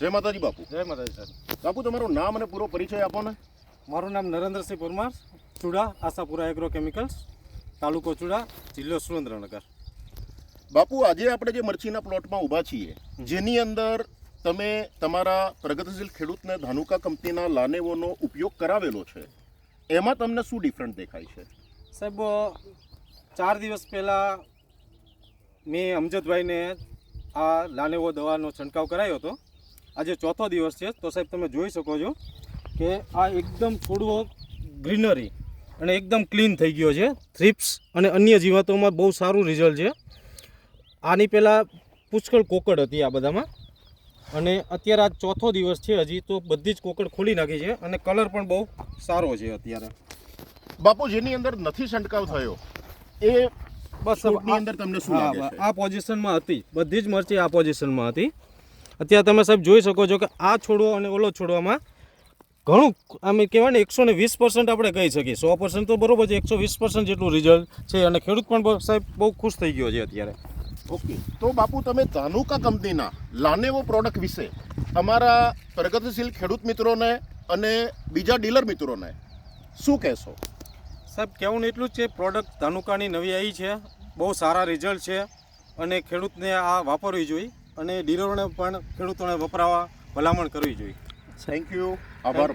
જય માતાજી બાપુ. જય માતાજી સાહેબ. બાપુ તમારું નામ અને પૂરો પરિચય આપો ને. મારું નામ નરેન્દ્રસિંહ પરમાર ચુડા આશાપુરા એગ્રો કેમિકલ્સ તાલુકો ચુડા જિલ્લો સુરેન્દ્રનગર. બાપુ આજે આપણે જે મરચીના પ્લોટમાં ઊભા છીએ જેની અંદર તમે તમારા પ્રગતિશીલ ખેડૂતને ધાનુકા કંપનીના લાનેવોનો ઉપયોગ કરાવેલો છે. એમાં તમને શું ડિફરન્ટ દેખાય છે? સાહેબ ચાર દિવસ પહેલાં મેં અમજદભાઈને આ લાનેવો દવાનો છંટકાવ કરાયો હતો. આજે ચોથો દિવસ છે તો સાહેબ તમે જોઈ શકો છો કે આ એકદમ છોડવો ગ્રીનરી અને એકદમ ક્લીન થઈ ગયો છે. થ્રિપ્સ અને અન્ય જીવાતોમાં બહુ સારું રિઝલ્ટ છે. આની પહેલાં પુષ્કળ કોકડ હતી આ બધામાં. અને અત્યારે આ ચોથો દિવસ છે હજી તો બધી જ કોકડ ખોલી નાખી છે અને કલર પણ બહુ સારો છે અત્યારે. બાપુ જેની અંદર નથી છંટકાવ થયો એ બસ અંદર તમને શું લાગે આ પોઝિશનમાં હતી. બધી જ મરચી આ પોઝિશનમાં હતી. અત્યારે તમે સાહેબ જોઈ શકો છો કે આ છોડવો અને ઓલો છોડવામાં ઘણું આમ કહેવાય ને એકસો ને વીસ પર્સન્ટ આપણે કહી શકીએ. સો પર્સન્ટ તો બરોબર છે એકસો વીસ પર્સન્ટ જેટલું રિઝલ્ટ છે અને ખેડૂત પણ સાહેબ બહુ ખુશ થઈ ગયો છે અત્યારે. ઓકે તો બાપુ તમે ધાનુકા કંપનીના લાનેવો પ્રોડક્ટ વિશે અમારા પ્રગતિશીલ ખેડૂત મિત્રોને અને બીજા ડીલર મિત્રોને શું કહેશો? સાહેબ કહેવું એટલું જ છે પ્રોડક્ટ ધાનુકાની નવી આવી છે બહુ સારા રિઝલ્ટ છે અને ખેડૂતને આ વાપરવી જોઈએ. અને ડીલરોને પણ ખેડૂતોને વપરાવા ભલામણ કરવી જોઈએ. થેન્ક યુ આભાર